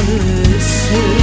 yarısı